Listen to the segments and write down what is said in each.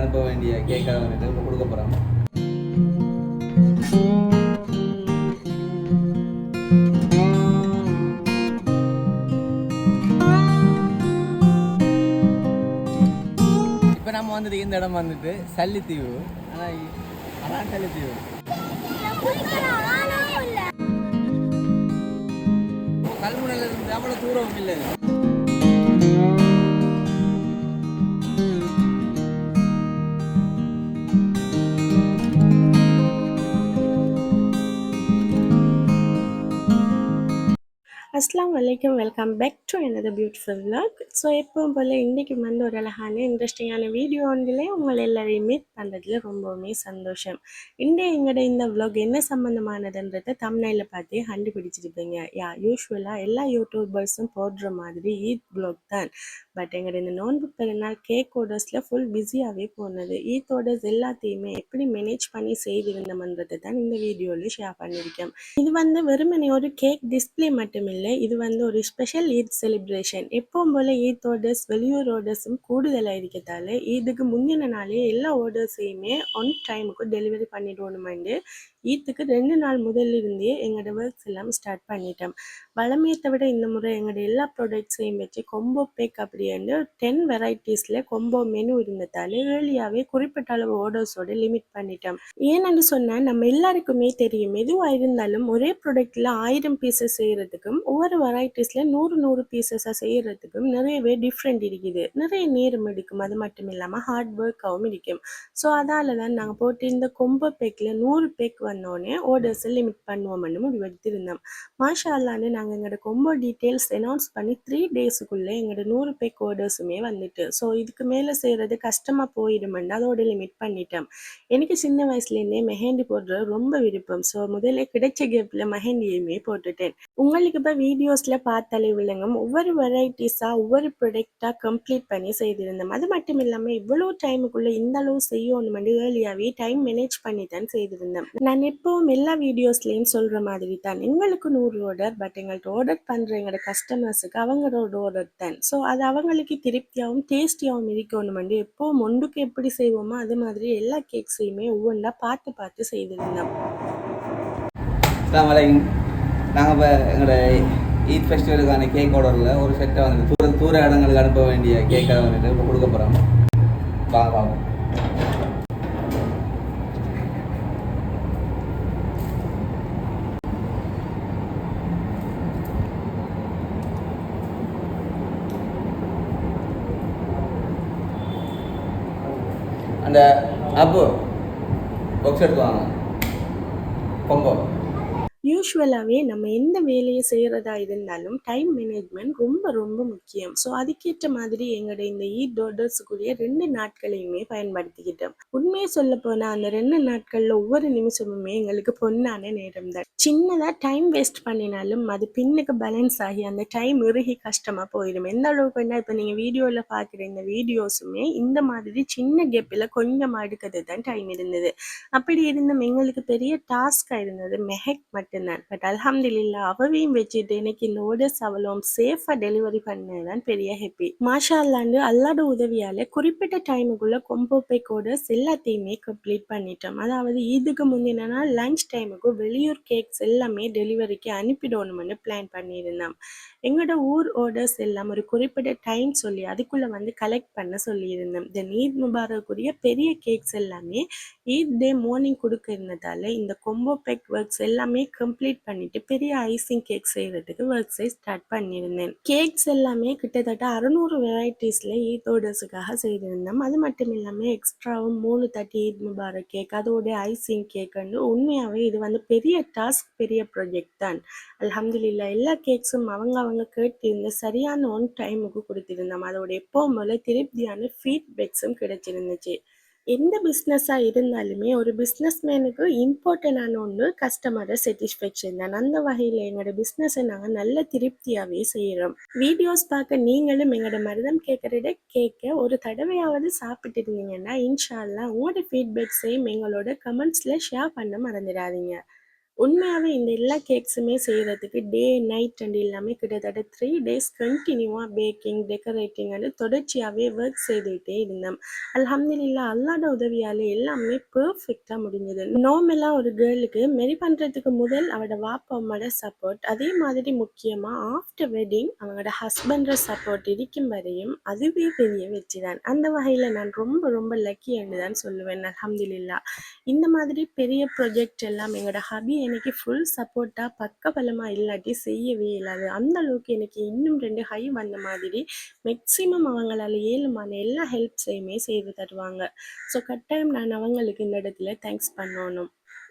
அனுப்ப வேண்டிய கேக்கை வந்துட்டு இப்போ கொடுக்க போகிறோம் இப்போ நம்ம வந்துட்டு இந்த இடம் வந்துட்டு சல்லித்தீவு. ஆனால் அதான் சல்லித்தீவு. கல்முனையில இருந்து அவ்வளோ தூரம் இல்லை. அஸ்லாம் வலைக்கம் வெல்கம் பேக் டு எனது பியூட்டிஃபுல் vlog. ஸோ எப்பவும் போல் இன்றைக்கி வந்து ஒரு அழகான இன்ட்ரெஸ்டிங்கான வீடியோ ஒன்றிலே உங்களை எல்லாரையும் மீட் பண்ணுறதுல ரொம்பவுமே சந்தோஷம். இன்றைய எங்களோட இந்த vlog என்ன சம்மந்தமானதுன்றதை தமிழில் பார்த்தே கண்டுபிடிச்சிருப்பீங்க. யா யூஸ்வலாக எல்லா யூடியூபர்ஸும் போடுற மாதிரி ஈத் ப்ளாக் தான். பட் எங்களோட இந்த நோன்பு பெருநாள் கேக் ஆர்டர்ஸில் ஃபுல் பிஸியாகவே போனது. ஈத் ஆர்டர்ஸ் எல்லாத்தையுமே எப்படி மேனேஜ் பண்ணி செய்திருந்தோம்ன்றதை தான் இந்த வீடியோவில் ஷேர் பண்ணியிருக்கேன் இது வந்து வெறுமனே ஒரு கேக் டிஸ்பிளே மட்டும் இல்லை இது வந்து ஒரு ஸ்பெஷல் ஈத் செலிப்ரேஷன் எப்பவும் போல ஈத் ஆர்டர்ஸ் வெளியூர் ஆர்டர்ஸும் கூடுதலாக இருக்கிறதால இதுக்கு முந்தின நாளே எல்லா ஆர்டர்ஸையுமே ஒன் டைமுக்கு டெலிவரி பண்ணிடணுமெண்டு ஈத்துக்கு ரெண்டு நாள் முதல்ல இருந்தே எங்களோட ஒர்க்ஸ் எல்லாம் ஸ்டார்ட் பண்ணிட்டோம். பழமையத்தை விட இந்த முறை எங்களோட எல்லா ப்ராடக்ட்ஸையும் வச்சு கொம்போ பேக் அப்படின்னு டென் வெரைட்டிஸில் கொம்போ மெனு இருந்ததால் ஏர்லியாகவே குறிப்பிட்ட அளவு ஆர்டர்ஸோட லிமிட் பண்ணிட்டோம். ஏன்னு சொன்னால் நம்ம எல்லாருக்குமே தெரியும் எதுவாக இருந்தாலும் ஒரே ப்ராடக்ட்டில் ஆயிரம் பீசஸ் செய்கிறதுக்கும் ஒவ்வொரு வெரைட்டிஸில் நூறு நூறு பீசஸாக செய்கிறதுக்கும் நிறையவே டிஃப்ரெண்ட் இருக்குது. நிறைய நேரம் எடுக்கும். அது மட்டும் இல்லாமல் ஹார்ட் ஒர்க்காகவும் இருக்கும். ஸோ அதால் தான் நாங்கள் போட்டிருந்த கொம்போ பேக்கில் நூறு பேக் வந்தோடனே ஆர்டர்ஸை லிமிட் பண்ணுவோம்னு முடிவெடுத்திருந்தோம். மாஷா அல்லான்னு நாங்கள் எங்களோட கொம்போ டீட்டெயில்ஸ் அனௌன்ஸ் பண்ணி த்ரீ டேஸுக்குள்ளே எங்களோட நூறு பேக் ஆர்டர்ஸுமே வந்துட்டு. ஸோ இதுக்கு மேலே செய்கிறது கஷ்டமாக போயிடுமெண்டு அதோட லிமிட் பண்ணிட்டோம் எனக்கு சின்ன வயசுலேருந்தே மெஹந்தி போடுறது ரொம்ப விருப்பம். ஸோ முதல்ல கிடைச்ச கேப்பில் மெஹந்தியுமே போட்டுட்டேன். உங்களுக்கு இப்போ வீடியோஸில் பார்த்தாலே விளங்கும். ஒவ்வொரு வெரைட்டிஸாக ஒவ்வொரு ப்ரொடக்டாக கம்ப்ளீட் பண்ணி செய்திருந்தோம் அது மட்டும் இல்லாமல் இவ்வளோ டைமுக்குள்ளே இந்த அளவு செய்யணுமெண்டு ஏர்லியாகவே டைம் மேனேஜ் பண்ணி தான் செய்திருந்தேன். நான் எப்பவும் எல்லா வீடியோஸ்லேயும் சொல்கிற மாதிரி தான். எங்களுக்கு நூறு ஆர்டர் பட் எங்கள்கிட்ட ஆர்டர் பண்ணுற எங்களோட கஸ்டமர்ஸுக்கு அவங்களோட ஆர்டர் தான். ஸோ அது அவங்களுக்கு திருப்தியாகவும் டேஸ்டியாகவும் வந்து எப்போ மொண்டுக்கு எப்படி செய்வோமோ அது மாதிரி எல்லா கேக்ஸையுமே ஒவ்வொன்றா பார்த்து பார்த்து செய்திருந்தோம் நாங்கள் இப்போ எங்களோட ஈத் ஃபெஸ்டிவலுக்கான கேக் ஆர்டரில் ஒரு செட்டை வந்து தூர தூர இடங்களுக்கு அனுப்ப வேண்டிய கேக்கை வந்துட்டு இப்போ கொடுக்க போகிறோம் வாங்க வாங்க அந்த அப்பு பாக்ஸ் எடுத்து வாங்க கொம்போ யூஸ்வலாகவே நம்ம எந்த வேலையை செய்கிறதா இருந்தாலும் டைம் மேனேஜ்மெண்ட் ரொம்ப ரொம்ப முக்கியம். ஸோ அதுக்கேற்ற மாதிரி எங்களோட இந்த ஈட் டோடர்ஸுக்குரிய ரெண்டு நாட்களையுமே பயன்படுத்திக்கிட்டோம். உண்மையை சொல்ல போனால் அந்த ரெண்டு நாட்களில் ஒவ்வொரு நிமிஷமுமே எங்களுக்கு பொண்ணான நேரம் தான் சின்னதாக டைம் வேஸ்ட் பண்ணினாலும் அது பின்னுக்கு பேலன்ஸ் ஆகி அந்த டைம் இறுகி கஷ்டமாக போயிடும் எந்த அளவுக்குன்னா இப்போ நீங்கள் வீடியோவில் பார்க்குற இந்த வீடியோஸுமே இந்த மாதிரி சின்ன கெப்பில் கொஞ்சமாக எடுக்கிறது தான் டைம் இருந்தது. அப்படி இருந்தும் எங்களுக்கு பெரிய டாஸ்காக இருந்தது மெஹக் மட்டும்தான். பட் அல்ஹம்துலில்லா அவவையும் வச்சுட்டு எனக்கு இந்த ஆர்டர்ஸ் அவளும் சேஃபாக டெலிவரி பண்ணதான் பெரிய ஹெப்பி மாஷா அல்லாண்டு அல்லாட உதவியால் குறிப்பிட்ட டைமுக்குள்ளே கொம்போ பேக் ஆர்டர்ஸ் எல்லாத்தையுமே கம்ப்ளீட் பண்ணிட்டோம். அதாவது இதுக்கு முந்தின நாள் லஞ்ச் டைமுக்கு வெளியூர் கேக்ஸ் எல்லாமே டெலிவரிக்கு அனுப்பிடணும்னு பிளான் பண்ணியிருந்தோம். எங்களோட ஊர் ஆர்டர்ஸ் எல்லாம் ஒரு குறிப்பிட்ட டைம் சொல்லி அதுக்குள்ளே வந்து கலெக்ட் பண்ண சொல்லியிருந்தோம். தென் ஈத் முபாரக்குரிய பெரிய கேக்ஸ் எல்லாமே ஈத் டே மார்னிங் கொடுக்க இருந்ததால் இந்த கொம்போ பேக் ஒர்க்ஸ் எல்லாமே கம்ப்ளீட் பண்ணிட்டு பெரிய ஐசிங் கேக் செய்கிறதுக்கு ஒர்க்ஸை ஸ்டார்ட் பண்ணியிருந்தேன். கேக்ஸ் எல்லாமே கிட்டத்தட்ட அறநூறு வெரைட்டிஸில் ஈத் ஆர்டர்ஸுக்காக செய்திருந்தோம் அது மட்டும் இல்லாமல் எக்ஸ்ட்ராவும் மூணு தட்டி ஈத் முபாரக் கேக் அதோட ஐசிங் கேக்குன்னு உண்மையாகவே இது வந்து பெரிய டாஸ்க் பெரிய ப்ராஜெக்ட் தான். அல்ஹம்துலில்லா எல்லா கேக்ஸும் அவங்க அவங்க கேட்டிருந்த சரியான ஒன் டைமுக்கு கொடுத்திருந்தோம். அதோட எப்போ போல திருப்தியான ஃபீட்பேக்ஸும் கிடைச்சிருந்துச்சு. எந்த பிஸ்னஸாக இருந்தாலுமே ஒரு பிஸ்னஸ்மேனுக்கு இம்பார்ட்டண்டான ஒன்று கஸ்டமரை சாட்டிஸ்ஃபேக்ஷன் தான். அந்த வகையில் எங்களோட பிஸ்னஸை நாங்கள் நல்ல திருப்தியாகவே செய்கிறோம் வீடியோஸ் பார்க்க நீங்களும் எங்களோட மருதம் கேட்குறத கேட்க ஒரு தடவையாவது சாப்பிட்டு இருந்தீங்கன்னா இன்ஷால்லா உங்களோட ஃபீட்பேக்ஸையும் எங்களோட கமெண்ட்ஸில் ஷேர் பண்ண மறந்துடாதீங்க. உண்மையாகவே இந்த எல்லா கேக்ஸுமே செய்கிறதுக்கு டே நைட் அண்ட் எல்லாமே கிட்டத்தட்ட த்ரீ டேஸ் கண்டினியூவாக பேக்கிங் டெக்கரேட்டிங் வந்து தொடர்ச்சியாகவே ஒர்க் செய்துகிட்டே இருந்தோம். அல்ஹம்துலில்லா அல்லாட உதவியால் எல்லாமே பர்ஃபெக்டாக முடிஞ்சது. நார்மலாக ஒரு கேர்ளுக்கு மெரி பண்ணுறதுக்கு முதல் அவட வாப்பா அம்மாவோட சப்போர்ட் அதே மாதிரி முக்கியமாக ஆஃப்டர் வெட்டிங் அவங்களோட ஹஸ்பண்டோட சப்போர்ட் இருக்கும் வரையும் அதுவே பெரிய வெற்றி தான். அந்த வகையில் நான் ரொம்ப ரொம்ப லக்கி என்று தான் சொல்லுவேன் அலமதுல்லா இந்த மாதிரி பெரிய ப்ரொஜெக்ட் எல்லாம் எங்களோட ஹபி எனக்கு ஃபுல் சப்போர்ட்டாக பக்கபலமாக இல்லாட்டி செய்யவே இல்லாது. அந்த அளவுக்கு எனக்கு இன்னும் ரெண்டு ஹை வந்த மாதிரி மேக்ஸிமம் அவங்களால ஏழுமான எல்லா ஹெல்ப்ஸையுமே செய்து தருவாங்க. ஸோ கட்டாயம் நான் அவங்களுக்கு இந்த இடத்துல தேங்க்ஸ் பண்ணணும்.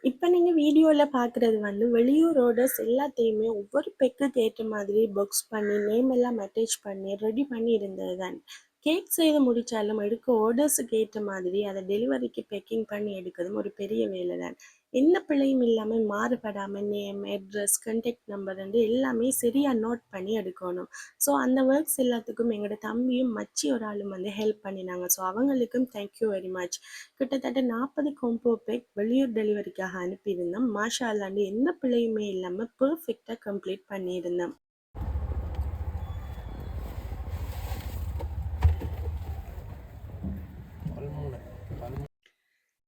இப்போ நீங்கள் வீடியோவில் பார்க்குறது வந்து வெளியூர் ஆர்டர்ஸ் எல்லாத்தையுமே ஒவ்வொரு பெக்குக்கு ஏற்ற மாதிரி புக்ஸ் பண்ணி நேம் எல்லாம் மெட்டேஜ் பண்ணி ரெடி பண்ணி இருந்தது தான். கேக் செய்து முடித்தாலும் எடுக்க ஆர்டர்ஸுக்கு ஏற்ற மாதிரி அதை டெலிவரிக்கு பேக்கிங் பண்ணி எடுக்கிறதும் ஒரு பெரிய வேலை தான். எந்த பிழையும் இல்லாமல் மாறுபடாமல் நேம் அட்ரஸ் கண்டெக்ட் நம்பர் வந்து எல்லாமே சரியாக நோட் பண்ணி எடுக்கணும். ஸோ அந்த ஒர்க்ஸ் எல்லாத்துக்கும் எங்களோட தம்பியும் மச்சி ஒரு ஆளும் வந்து ஹெல்ப் பண்ணினாங்க. ஸோ அவங்களுக்கும் தேங்க்யூ வெரி மச் கிட்டத்தட்ட நாற்பது கொம்போ பேக் வெளியூர் டெலிவரிக்காக அனுப்பியிருந்தோம். மாஷா அல்லாண்டு எந்த பிழையுமே இல்லாமல் பர்ஃபெக்டாக கம்ப்ளீட் பண்ணியிருந்தோம்.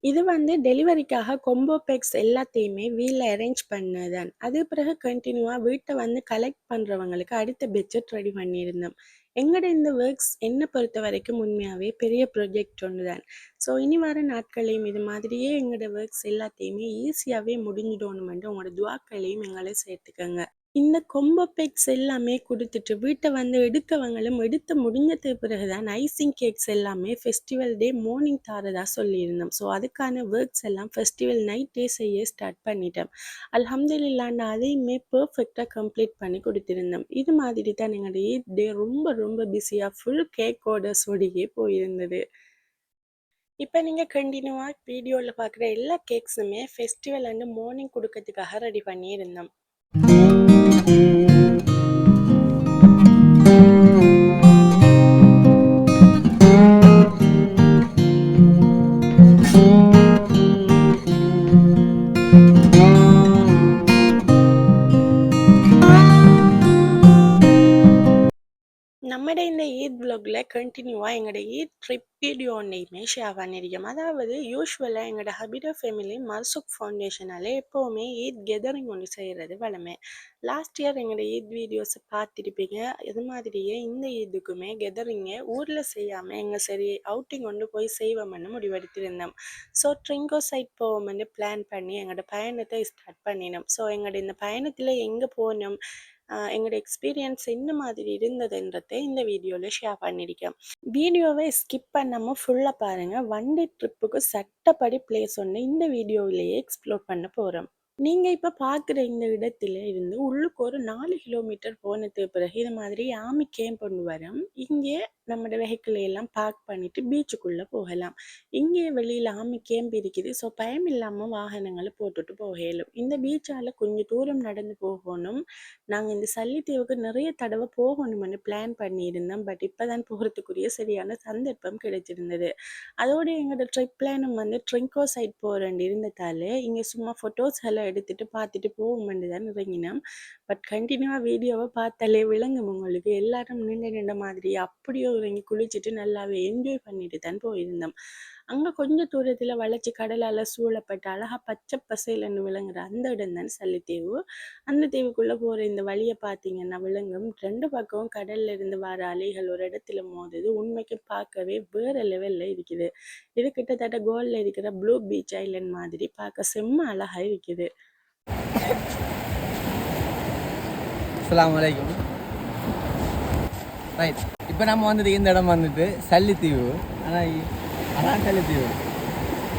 இது வந்து டெலிவரிக்காக கொம்போ பேக்ஸ் எல்லாத்தையுமே வீட்டில் அரேஞ்ச் பண்ணதான். அது பிறகு கண்டினியூவாக வீட்டை வந்து கலெக்ட் பண்ணுறவங்களுக்கு அடுத்த பெட்ஜெட் ரெடி பண்ணியிருந்தோம். எங்களோட இந்த ஒர்க்ஸ் என்னை பொறுத்த வரைக்கும் உண்மையாகவே பெரிய ப்ரொஜெக்ட் ஒன்று தான் ஸோ இனி வர நாட்களையும் இது மாதிரியே எங்களோட ஒர்க்ஸ் எல்லாத்தையுமே ஈஸியாகவே முடிஞ்சிடணுமென்று உங்களோட துவாக்களையும் எங்களை சேர்த்துக்கோங்க. இந்த கொம்போ பேக்ஸ் எல்லாமே கொடுத்துட்டு வீட்டை வந்து எடுக்கவங்களும் எடுத்து முடிஞ்சதுக்கு பிறகு தான் ஐசிங் கேக்ஸ் எல்லாமே ஃபெஸ்டிவல் டே மார்னிங் தாரதா சொல்லியிருந்தோம். ஸோ அதுக்கான ஒர்க்ஸ் எல்லாம் ஃபெஸ்டிவல் நைட்டே செய்ய ஸ்டார்ட் பண்ணிட்டோம். அல்ஹம்துலில்லாண்டு அதையுமே பர்ஃபெக்டாக கம்ப்ளீட் பண்ணி கொடுத்துருந்தோம். இது மாதிரி தான் எங்களுடைய டே ரொம்ப ரொம்ப பிஸியாக ஃபுல் கேக் ஆர்டர்ஸோடையே போயிருந்தது. இப்போ நீங்கள் கண்டினியூவாக வீடியோவில் பார்க்குற எல்லா கேக்ஸுமே ஃபெஸ்டிவல் அண்டு மார்னிங் கொடுக்கறதுக்காக ரெடி பண்ணியிருந்தோம். நம்மட ஈத் கண்டினியூவாக எங்களோட ஈத் ட்ரிப் வீடியோ ஒன்றையுமே ஷேர் பண்ணியிருக்கோம் அதாவது யூஸ்வலாக எங்களோட ஹபிடோ ஃபேமிலி மர்சுக் ஃபவுண்டேஷனாலே எப்போவுமே ஈத் கெதரிங் ஒன்று செய்கிறது வளமை லாஸ்ட் இயர் எங்களோட ஈத் வீடியோஸை பார்த்துருப்பீங்க. இது மாதிரியே இந்த ஈதுக்குமே கெதரிங்கை ஊரில் செய்யாமல் எங்கள் சரி அவுட்டிங் கொண்டு போய் செய்வோம்னு முடிவெடுத்திருந்தோம். ஸோ ட்ரிங்கோ சைட் போவோம்னு பிளான் பண்ணி எங்களோட பயணத்தை ஸ்டார்ட் பண்ணினோம். ஸோ எங்களோட இந்த பயணத்தில் எங்கே போனோம்? எங்களோட எக்ஸ்பீரியன்ஸ் என்ன மாதிரி இருந்ததுன்றதை இந்த வீடியோவில் ஷேர் பண்ணியிருக்கேன் வீடியோவை ஸ்கிப் பண்ணாமல் ஃபுல்லாக பாருங்கள் ஒன் டே ட்ரிப்புக்கு சட்டப்படி பிளேஸ் ஒன்று இந்த வீடியோவிலேயே எக்ஸ்ப்ளோர் பண்ண போகிறோம் நீங்கள் இப்போ பார்க்குற இந்த இடத்துல இருந்து உள்ளுக்கு ஒரு நாலு கிலோமீட்டர் போனதுக்கு பிறகு இது மாதிரி ஆமி கேம்ப் ஒன்று வரும். இங்கே நம்மளோட வெஹிக்கிள் எல்லாம் பார்க் பண்ணிட்டு பீச்சுக்குள்ளே போகலாம். இங்கே வெளியில் ஆமி கேம்பி இருக்குது. ஸோ பயம் இல்லாமல் வாகனங்களை போட்டுட்டு போக இயலும். இந்த பீச்சால் கொஞ்சம் தூரம் நடந்து போகணும். நாங்கள் இந்த சல்லித்தீவுக்கு நிறைய தடவை போகணும்னு பிளான் பண்ணியிருந்தோம். பட் இப்போ தான் போகிறதுக்குரிய சரியான சந்தர்ப்பம் கிடைச்சிருந்தது. அதோட எங்களோட ட்ரிப் பிளானும் வந்து ட்ரிங்கோ சைட் போகிறேன் இருந்ததால் இங்கே சும்மா ஃபோட்டோஸ் எல்லாம் எடுத்துட்டு பார்த்துட்டு போவோம்னு தான் இறங்கினோம். பட் கண்டினியூவாக வீடியோவை பார்த்தாலே விளங்கும் உங்களுக்கு. எல்லாரும் நின்று நின்ற மாதிரி அப்படியோ இறங்கி குளிச்சுட்டு நல்லாவே என்ஜாய் பண்ணிட்டு தான் போயிருந்தோம். அங்கே கொஞ்சம் தூரத்தில் வளைச்சி கடலால் சூழப்பட்ட அழகாக பச்சை பசையிலன்னு விளங்குற அந்த இடம் தான் சல்லித்தீவு. அந்த தீவுக்குள்ளே போகிற இந்த வழியை பார்த்தீங்கன்னா விளங்கும். ரெண்டு பக்கமும் கடல்ல இருந்து வர அலைகள் ஒரு இடத்துல மோதுது. உண்மைக்கு பார்க்கவே வேற லெவலில் இருக்குது. இது கிட்டத்தட்ட கோல்ல இருக்கிற ப்ளூ பீச் ஐலண்ட் மாதிரி பார்க்க செம்ம அழகாக இருக்குது. அஸ்ஸலாமு வலைக்கம் ரைட் இப்போ நம்ம வந்துட்டு இந்த இடம் வந்துட்டு சல்லித்தீவு. ஆனால் அதான் சல்லித்தீவு.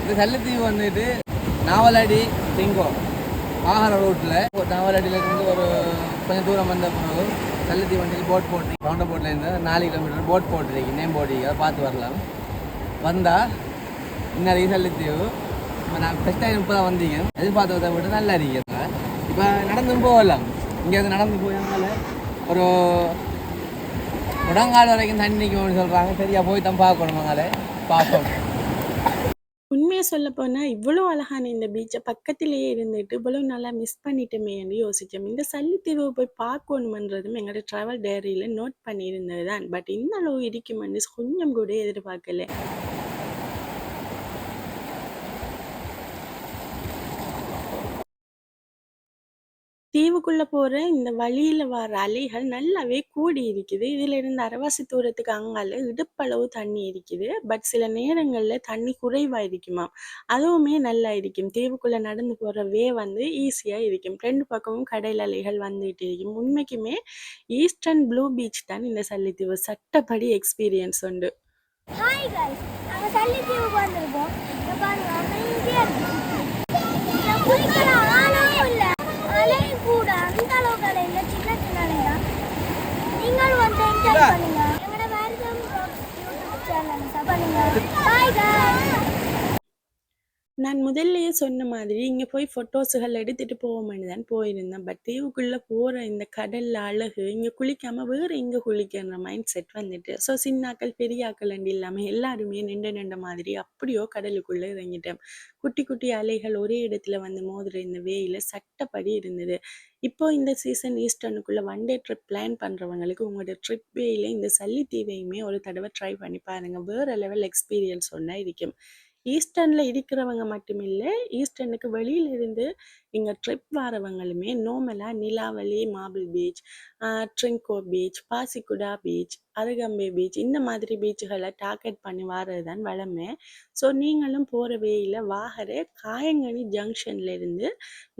இந்த சல்லித்தீவு வந்துட்டு நாவலடி டிங்கோ ஆகார ரோட்டில் நாவலடியிலேருந்து ஒரு கொஞ்சம் தூரம் வந்த பிறகு சல்லித்தீவு வண்டியில் போட் போட்டு ரவுண்ட போட்லேருந்து நாலு கிலோமீட்டர் போட் போட்டுருக்கு நேம் போர்டு அதை பார்த்து வரலாம். வந்தால் இன்னைக்கு சல்லித்தீவு. இப்போ நான் ஃபஸ்ட் டைம் இப்போ தான் வந்தீங்க. எதிர்பார்த்ததை விட நல்லா இருக்கீங்க இப்போ நடந்தும் போகலாம். இங்கேருந்து நடந்து போயனால ஒரு முடங்கால் வரைக்கும் தண்ணி நிற்கும்னு சொல்கிறாங்க சரியா போய் தான் பார்க்கணும் அங்கால பார்ப்போம். உண்மையை சொல்ல போனால் இவ்வளோ அழகான இந்த பீச்சை பக்கத்திலேயே இருந்துட்டு இவ்வளோ நல்லா மிஸ் பண்ணிட்டோமேன்னு யோசித்தோம் இந்த சல்லித்தீவை போய் பார்க்கணுமன்றதும் எங்களோட ட்ராவல் டைரியில் நோட் பண்ணியிருந்தது தான் பட் இந்த அளவு இருக்குமென்னு கொஞ்சம் கூட எதிர்பார்க்கல. தீவுக்குள்ள போற இந்த வழியில வர அலைகள் நல்லாவே கூடி இருக்குது. இதுல இருந்து அரவாசி தூரத்துக்கு அங்கால இடுப்பளவு தண்ணி இருக்குது. பட் சில நேரங்கள்ல தண்ணி குறைவா இருக்குமா அதுவுமே நல்லா இருக்கும். தீவுக்குள்ள நடந்து போற வே வந்து ஈஸியா இருக்கும். ரெண்டு பக்கமும் கடல் அலைகள் வந்துட்டு இருக்கும். உண்மைக்குமே ஈஸ்டர்ன் ப்ளூ பீச் தான் இந்த சல்லித்தீவு. சட்டப்படி எக்ஸ்பீரியன்ஸ் உண்டு. ஹாய் சல்லித்தீவுக்கு வந்திருக்கோம். பாருங்க இருக்கு இங்க குளிக்கிற ஆளும் இல்ல அலையும் கூட அந்த அளவுக்கு அலை இல்ல சின்ன சின்ன அலை தான் நீங்களும் வந்து என்ஜாய் பண்ணுங்க எங்களோட வேரிசம் யூடியூப் சேனல் சப் பண்ணுங்க ஹாய் கைஸ் நான் முதல்லயே சொன்ன மாதிரி இங்க போய் ஃபோட்டோஸுகள் எடுத்துட்டு போவோம்னு தான் போயிருந்தேன். பட் தீவுக்குள்ள போற இந்த கடல்ல அழகு இங்க குளிக்காம வேற இங்க குளிக்கிற மைண்ட் செட் வந்துட்டு. ஸோ சின்னாக்கள் பெரியாக்கள் அண்டு இல்லாம எல்லாருமே நின்று நின்ற மாதிரி அப்படியோ கடலுக்குள்ள இறங்கிட்டேன். குட்டி குட்டி அலைகள் ஒரே இடத்துல வந்து மோதுற இந்த வேயில சட்டப்படி இருந்தது. இப்போ இந்த சீசன் ஈஸ்டர்னுக்குள்ள ஒன் டே ட்ரிப் பிளான் பண்ணுறவங்களுக்கு உங்களோட ட்ரிப் வேல இந்த சல்லித்தீவையுமே ஒரு தடவை ட்ரை பண்ணி பாருங்க. வேற லெவல் எக்ஸ்பீரியன்ஸ் ஒன்றா இருக்கும். ஈஸ்டர்னில் இருக்கிறவங்க மட்டுமில்லை ஈஸ்டர்னுக்கு வெளியிலிருந்து இருந்து ட்ரிப் வரவங்களுமே நோமலாக Nilaveli marble beach Trinco beach Pasikuda beach Arugam Bay beach இந்த மாதிரி பீச்சுகளை டார்கெட் பண்ணி வர்றது தான் வளமை. ஸோ நீங்களும் போகிற வேயில் வாகரே காயங்கனி ஜங்ஷன்லேருந்து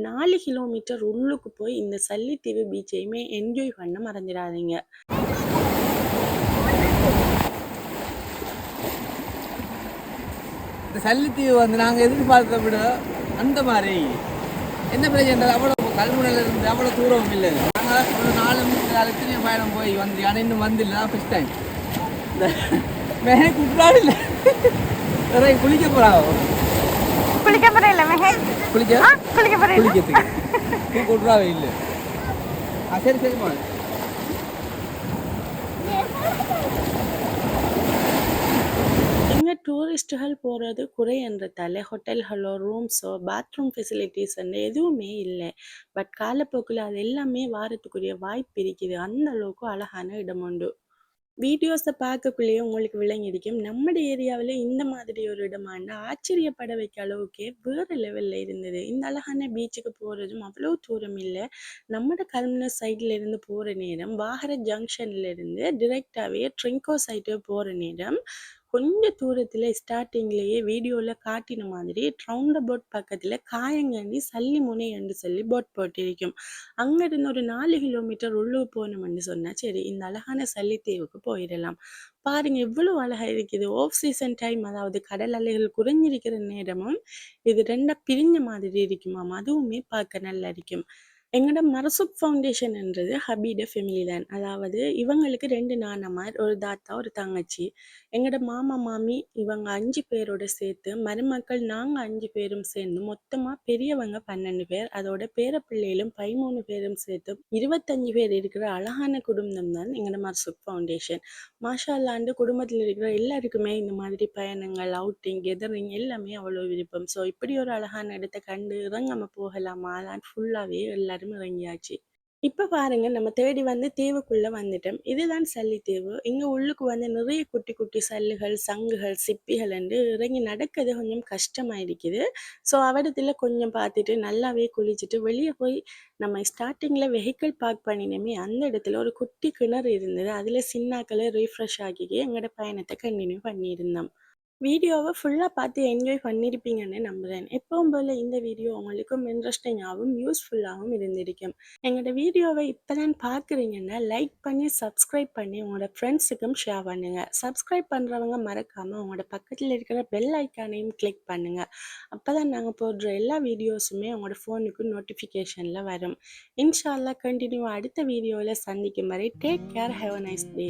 நாலு கிலோமீட்டர் உள்ளுக்கு போய் இந்த சல்லித்தீவு பீச்சையுமே என்ஜாய் பண்ண மறந்துடாதீங்க. இந்த சல்லித்தீவு வந்து நாங்கள் எதிர்பார்த்த விட அந்த மாதிரி. என்ன பிரச்சனை அவ்வளோ கல்முனையில இருந்து அவ்வளோ தூரம் இல்லை. நாங்கள் ஒரு நாலு நாலு எத்தனையோ பயணம் போய் வந்து ஆனால் இன்னும் வந்தில்லை. தான் ஃபஸ்ட் டைம் இந்த மேலே குற்றாடு இல்லை. நிறைய குளிக்க போகிறாங்க குளிக்க போறேன் மெஹேன் குளிக்க? குளிக்க போறேன் குளிக்கிறதுக்கு. குற்றாவே இல்லை. சரி சரி போன இங்கே டூரிஸ்ட்டுகள் போகிறது குறை என்றதால ஹோட்டல்களோ ரூம்ஸோ பாத்ரூம் ஃபெசிலிட்டிஸ் எதுவுமே இல்லை. பட் காலப்போக்கில் அது எல்லாமே வாரத்துக்குரிய வாய்ப்பு இருக்குது அந்த அளவுக்கு அழகான இடம் உண்டு. வீடியோஸை பார்க்கக்குள்ளேயே உங்களுக்கு விளங்கியிருக்கும். நம்ம ஏரியாவில் இந்த மாதிரி ஒரு இடமாண்டா ஆச்சரியப்பட வைக்க அளவுக்கே வேறு லெவலில் இருந்தது. இந்த அழகான பீச்சுக்கு போகிறதும் அவ்வளோ தூரம் இல்லை. நம்மட கல்முனை சைடில் இருந்து போகிற நேரம் வாகர ஜங்ஷன்ல இருந்து டிரெக்டாகவே ட்ரிங்கோ சைட்டு போகிற நேரம் கொஞ்ச தூரத்தில் ஸ்டார்டிங்லேயே வீடியோவில் காட்டின மாதிரி ரவுண்ட் போட் பக்கத்தில் காயங்கண்ணி சல்லி முனை என்று சொல்லி போட் போட்டிருக்கும். அங்கேருந்து ஒரு நாலு கிலோமீட்டர் உள்ளூர் போனோம்னு சொன்னால் சரி இந்த அழகான சல்லித்தீவுக்கு போயிடலாம். பாருங்க எவ்வளவு அழகா இருக்குது. ஆஃப் சீசன் டைம் அதாவது கடல் அலைகள் குறைஞ்சிருக்கிற நேரமும் இது ரெண்டா பிரிஞ்ச மாதிரி இருக்குமாம். அதுவுமே பார்க்க நல்லா இருக்கும். எங்களோட மரசுப் ஃபவுண்டேஷன்ன்றது ஹபீட ஃபெமிலி தான் அதாவது இவங்களுக்கு ரெண்டு நானமார் ஒரு தாத்தா ஒரு தங்கச்சி. எங்களோட மாமா மாமி இவங்க அஞ்சு பேரோட சேர்த்து மருமக்கள் நாங்கள் அஞ்சு பேரும் சேர்ந்து மொத்தமாக பெரியவங்க பன்னெண்டு பேர் அதோட பேரப்பிள்ளைகளும் பதிமூணு பேரும் சேர்த்து இருபத்தஞ்சு பேர் இருக்கிற அழகான குடும்பம் தான் எங்களோட மரசுப் ஃபவுண்டேஷன் மாஷா அல்லாண்டு குடும்பத்தில் இருக்கிற எல்லாருக்குமே இந்த மாதிரி பயணங்கள் அவுட்டிங் கெதரிங் எல்லாமே அவ்வளோ விருப்பம். ஸோ இப்படி ஒரு அழகான இடத்த கண்டு இறங்காமல் போகலாமா? அதான் ஃபுல்லாகவே எல்லாரும் இறங்கியாச்சு இப்போ பாருங்க நம்ம தேடி வந்து தீவுக்குள்ள வந்துட்டோம். இதுதான் சல்லித்தீவு. இங்க உள்ளுக்கு வந்து நிறைய குட்டி குட்டி சல்லுகள் சங்குகள் சிப்பிகள் என்று இறங்கி நடக்கிறது கொஞ்சம் கஷ்டமாயிருக்குது. ஸோ அவடத்துல கொஞ்சம் பார்த்துட்டு நல்லாவே குளிச்சுட்டு வெளியே போய் நம்ம ஸ்டார்டிங்ல வெஹிக்கிள் பார்க் பண்ணினோமே அந்த இடத்துல ஒரு குட்டி கிணறு இருந்தது. அதுல சின்னாக்களை ரீஃப்ரெஷ் ஆகி எங்களோட பயணத்தை கண்டினியூ பண்ணியிருந்தோம். வீடியோவை ஃபுல்லாக பார்த்து என்ஜாய் பண்ணியிருப்பீங்கன்னு நம்புகிறேன் எப்பவும் போல் இந்த வீடியோ உங்களுக்கும் இன்ட்ரெஸ்டிங்காகவும் யூஸ்ஃபுல்லாகவும் இருந்திருக்கும். எங்களோட வீடியோவை இப்போ தான் பார்க்குறீங்கன்னா லைக் பண்ணி சப்ஸ்கிரைப் பண்ணி உங்களோட ஃப்ரெண்ட்ஸுக்கும் ஷேர் பண்ணுங்கள் சப்ஸ்கிரைப் பண்ணுறவங்க மறக்காமல் உங்களோட பக்கத்தில் இருக்கிற பெல் ஐக்கானையும் கிளிக் பண்ணுங்கள் அப்போ தான் நாங்கள் போடுற எல்லா வீடியோஸுமே உங்களோட ஃபோனுக்கு நோட்டிஃபிகேஷனில் வரும். இன்ஷால்லா கண்டினியூ அடுத்த வீடியோவில் சந்திக்கும் வரை take care have a nice day